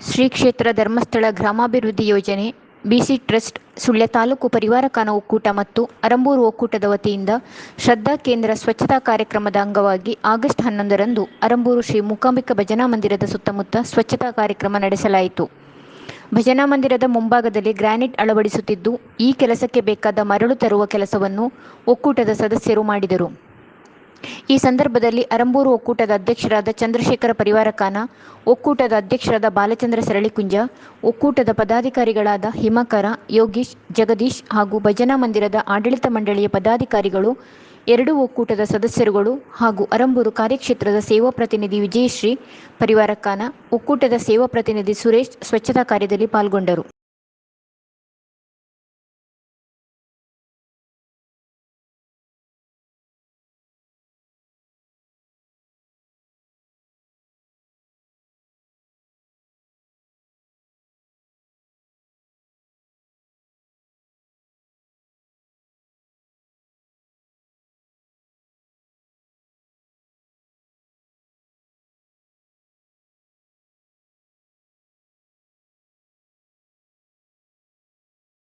ಶ್ರೀ ಕ್ಷೇತ್ರ ಧರ್ಮಸ್ಥಳ ಗ್ರಾಮಾಭಿವೃದ್ಧಿ ಯೋಜನೆ, ಬಿಸಿ ಟ್ರಸ್ಟ್, ಸುಳ್ಯ ತಾಲೂಕು ಪರಿವಾರ ಕಾನ ಒಕ್ಕೂಟ ಮತ್ತು ಅರಂಬೂರು ಒಕ್ಕೂಟದ ವತಿಯಿಂದ ಶ್ರದ್ಧಾ ಕೇಂದ್ರ ಸ್ವಚ್ಛತಾ ಕಾರ್ಯಕ್ರಮದ ಅಂಗವಾಗಿ ಆಗಸ್ಟ್ ಹನ್ನೊಂದರಂದು ಅರಂಬೂರು ಶ್ರೀ ಮೂಕಾಂಬಿಕಾ ಭಜನಾ ಮಂದಿರದ ಸುತ್ತಮುತ್ತ ಸ್ವಚ್ಛತಾ ಕಾರ್ಯಕ್ರಮ ನಡೆಸಲಾಯಿತು. ಭಜನಾ ಮಂದಿರದ ಮುಂಭಾಗದಲ್ಲಿ ಗ್ರಾನೈಟ್ ಅಳವಡಿಸುತ್ತಿದ್ದು, ಈ ಕೆಲಸಕ್ಕೆ ಬೇಕಾದ ಮರಳು ತರುವ ಕೆಲಸವನ್ನು ಒಕ್ಕೂಟದ ಸದಸ್ಯರು ಮಾಡಿದರು. ಈ ಸಂದರ್ಭದಲ್ಲಿ ಅರಂಬೂರು ಒಕ್ಕೂಟದ ಅಧ್ಯಕ್ಷರಾದ ಚಂದ್ರಶೇಖರ ಪರಿವಾರಕಾನ, ಒಕ್ಕೂಟದ ಅಧ್ಯಕ್ಷರಾದ ಬಾಲಚಂದ್ರ ಸರಳಿಕುಂಜ, ಒಕ್ಕೂಟದ ಪದಾಧಿಕಾರಿಗಳಾದ ಹಿಮಕರ, ಯೋಗೀಶ್, ಜಗದೀಶ್ ಹಾಗೂ ಭಜನಾ ಮಂದಿರದ ಆಡಳಿತ ಮಂಡಳಿಯ ಪದಾಧಿಕಾರಿಗಳು, ಎರಡೂ ಒಕ್ಕೂಟದ ಸದಸ್ಯರುಗಳು ಹಾಗೂ ಅರಂಬೂರು ಕಾರ್ಯಕ್ಷೇತ್ರದ ಸೇವಾ ಪ್ರತಿನಿಧಿ ವಿಜಯಶ್ರೀ ಪರಿವಾರಕಾನ, ಒಕ್ಕೂಟದ ಸೇವಾ ಪ್ರತಿನಿಧಿ ಸುರೇಶ್ ಸ್ವಚ್ಛತಾ ಕಾರ್ಯದಲ್ಲಿ ಪಾಲ್ಗೊಂಡರು.